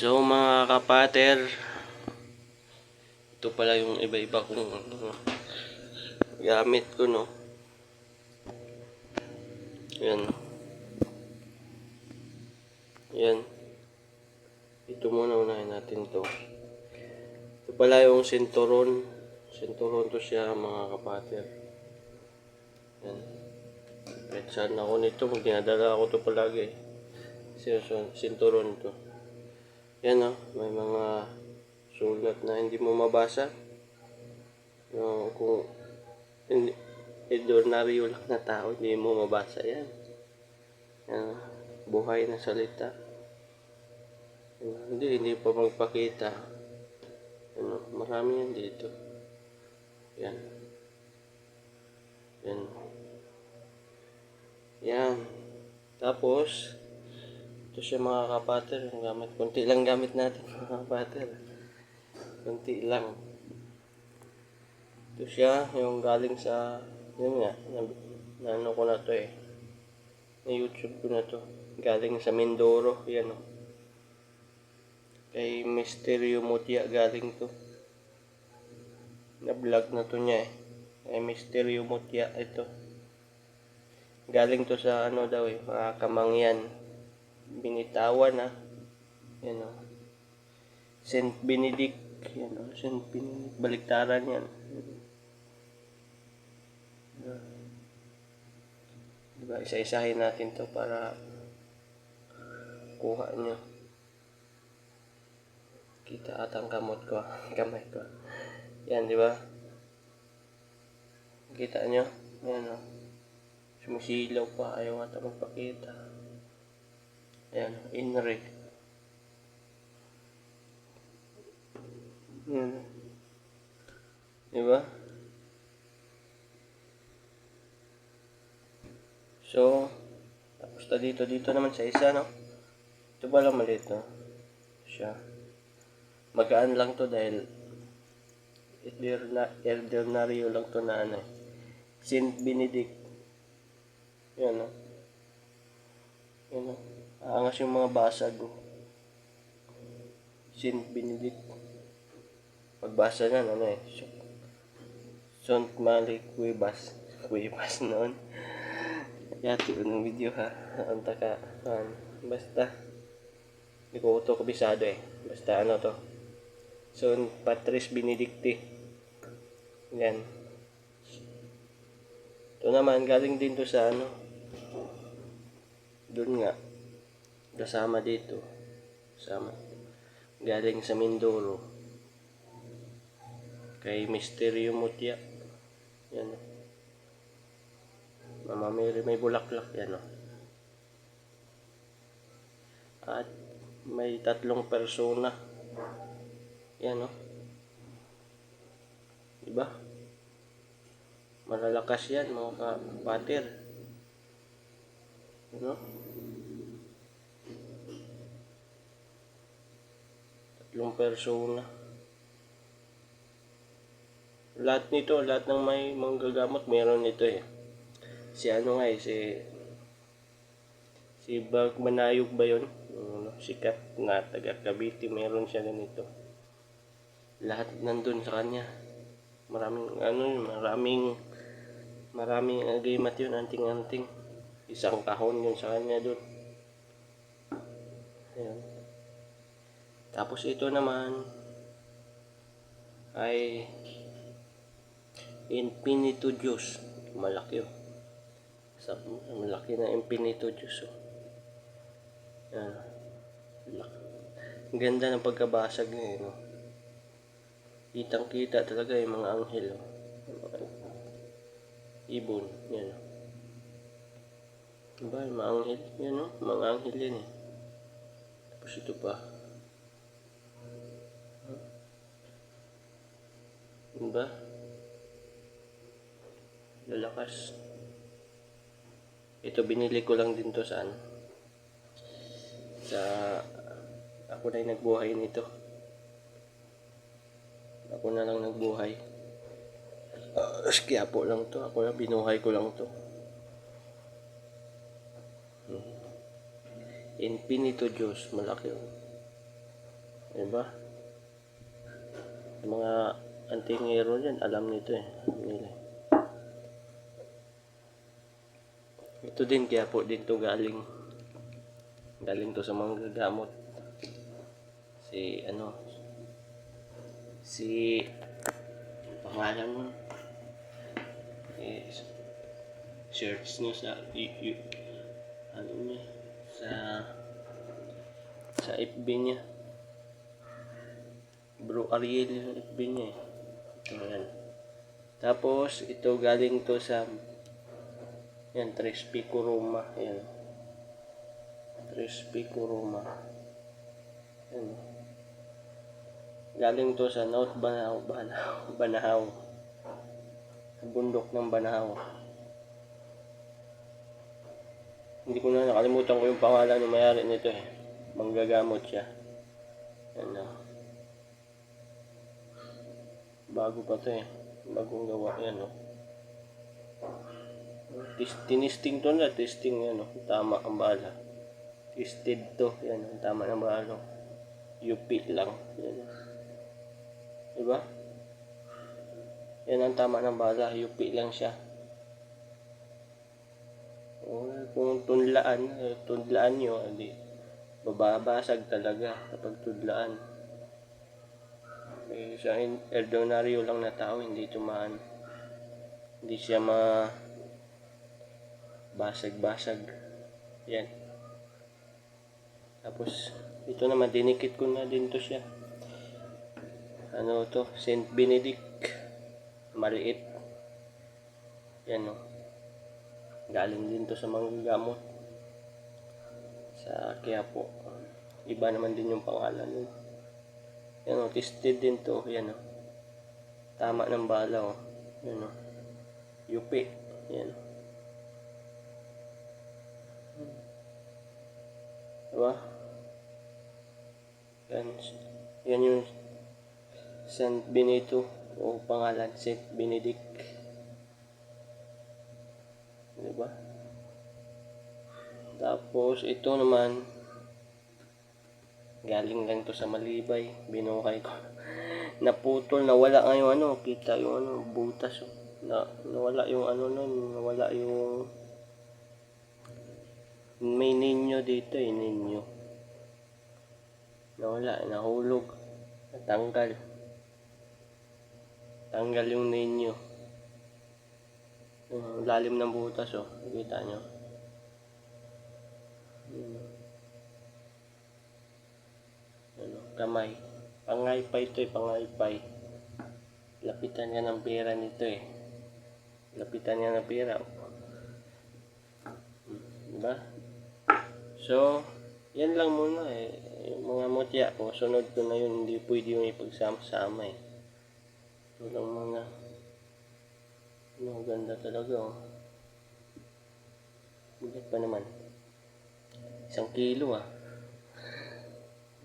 So mga kapater, ito pala yung iba-iba kong ano, gamit ko no. Yan. Yan. Ito muna unahin natin to. Ito pala yung sinturon. Sinturon to siya mga kapater. Yan. Kahit saan ako nito, pag dinadala ako to palagi. So, sinturon to. Yan oh, may mga sulat na hindi mo mabasa. No, kung hindi, ordinaryo lang na tao, hindi mo mabasa yan. Yan, oh, buhay na salita. Yan, hindi, hindi pa magpakita. Yan, oh, marami yan dito. Yan. Yan. Yan. Tapos, ito siya mga kapater, yung gamit. Kunti lang gamit natin mga kapater. Kunti lang. Ito siya, yung galing sa, yun nga, na, na ano ko na to eh. Na YouTube ko na to. Galing sa Mindoro, yan o. Kay Mysterio Mutia galing to. Na vlog na to niya eh. Kay Mysterio Mutia, ito. Galing to sa ano daw eh, mga kamangyan binitawan na yan o Saint Benedict yan o Saint Benedict baliktaran yan. Diba isa-isahin natin to para kuha nyo. Kita atang kamot ko kamay ko. Yan di ba kita nyo? Yan o sumisilaw pa ayaw ata magpakita Ayan, inri. Yan. Diba? So, tapos na dito, dito naman sa isa, no? Ito ba lang maliit, no? Siya. Magaan lang to dahil ordinaryo lang to na ano eh. Saint Benedict. Yan, no? Yan, no? Aangas yung mga basag. Saint Benedict. Pagbasa na, ano eh. Sont Mali Cuevas. Cuevas noon. Yati ko ng video ha. Ang taka. Um, basta. Hindi ko ito kabisado eh. Basta ano to. Sont Patrice Benedicti. Yan. Ito naman, galing din to sa ano. Doon nga kasama dito. Kasama. Galing sa Mindoro. Kay Misteryo Mutya yan o Mama Mary may bulaklak yan o at may tatlong persona. Yan o diba? Malalakas yan mga kapatir ano tatlong persona. Lahat nito, lahat ng may manggagamot, meron nito eh. Si ano nga eh, si si Bag Manayog ba yun? Ano, sikat na taga Cavite, meron siya ganito. Lahat nandun sa kanya. Maraming, ano yun, maraming, maraming agreement yun, anting-anting. Isang kahon yun sa kanya dun. Ayan. Tapos ito naman ay Infinito Juice. Malaki oh. Sa, malaki na Infinito Juice oh. Yan. Ang ganda ng pagkabasag niya eh, no? Kitang kita talaga yung mga anghel oh. Ibon. Yan oh. Diba mga anghel? Yan oh. Mga anghel yan eh. Tapos ito pa. Diba? Lalakas. Ito binili ko lang din to sa ano. Sa ako na yung nagbuhay nito. Ako na lang nagbuhay. Uh, kaya po lang to. Ako na binuhay ko lang to. Hmm. Infinito Diyos. Malaki oh. Diba? Mga antingero dyan, alam nito eh. Eh. Ito din, kaya po din to galing. Galing to sa mga gagamot. Si, ano, si, pangalan mo, is, search nyo sa, y, y, ano niya, sa, sa FB niya. Bro Ariel yung FB niya eh. Ito yan. Tapos, ito galing to sa yan, Tres Pico Roma. Yan. Tres Pico Roma. Yan. Galing to sa North Banahaw, Banahaw, Banahaw. Bundok ng Banahaw. Hindi ko na nakalimutan ko yung pangalan ng mayari nito eh. Manggagamot siya. Yan na. Bago pa to eh. Bagong gawa yan oh. Tinisting to na, testing yan, no? tama ang bala. Tested to, yan, no? tama ang bala. UP lang. Yan, no? Diba? Yan ang tama ng bala, UP lang siya. O, kung tunlaan, tunlaan nyo, hindi, bababasag talaga kapag tudlaan. Eh, sa in- ordinaryo lang na tao, hindi tumaan. Hindi siya ma basag-basag. Yan. Tapos, ito naman, dinikit ko na din to siya. Ano to? Saint Benedict. Maliit. Yan o. Galing din to sa mga gamot. Sa Quiapo. Iba naman din yung pangalan nun. Yan o, tested din to. Yan o. Tama ng bala o. Yan o. Yupi. Yan o. Diba? Yan. Yan yung Saint Benito o pangalan Saint Benedict. Diba? Tapos ito naman galing lang to sa Malibay. Binukay ko. Naputol, nawala nga yung ano, kita yung ano, butas. oh. Na, nawala yung ano nun, nawala yung may ninyo dito eh, ninyo. Nawala, nahulog. Natanggal. Tanggal yung ninyo. Yung lalim ng butas oh. Nakita nyo. Kamay. Pangaypay to eh, pangaypay. Lapitan nga ng pera nito eh. Lapitan nga ng pera. oh. Diba? So, yan lang muna eh. Yung mga mutya ko, sunod ko na yun, hindi pwede yung ipagsama-sama eh. Ito lang mga, ano, ganda talaga oh. Bigat pa naman. Isang kilo ah.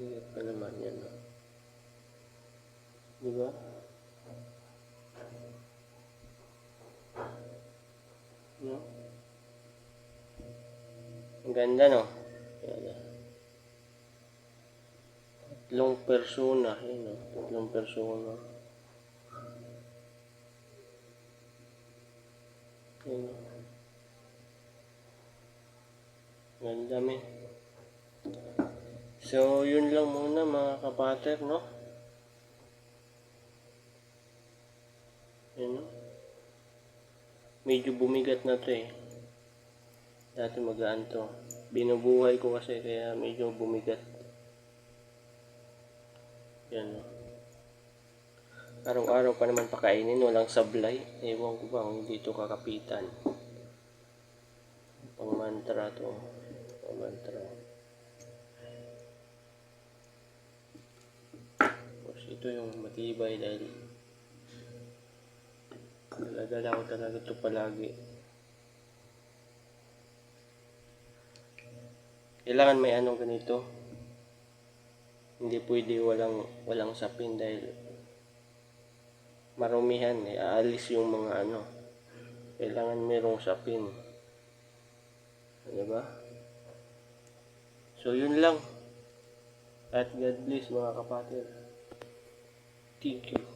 Bigat pa naman yan oh. Diba? No? Ang ganda no? Yan ah. Tatlong persona. Yan o. Tatlong persona. Yan o. Ganda men. So, yun lang muna mga kapater, no? Yan o. Medyo bumigat na to eh. Dati magaan to. Binubuhay ko kasi kaya medyo bumigat. Yan o. Araw-araw pa naman pakainin, walang sablay. Ewan ko ba kung dito kakapitan. Pang mantra to. Pang mantra. Tapos ito yung matibay dahil Dala-dala ko talaga ito palagi. Kailangan may anong ganito. Hindi pwede walang walang sapin dahil marumihan eh. Aalis yung mga ano. Kailangan merong sapin. Ano ba? So yun lang. At God bless mga kapatid. Thank you.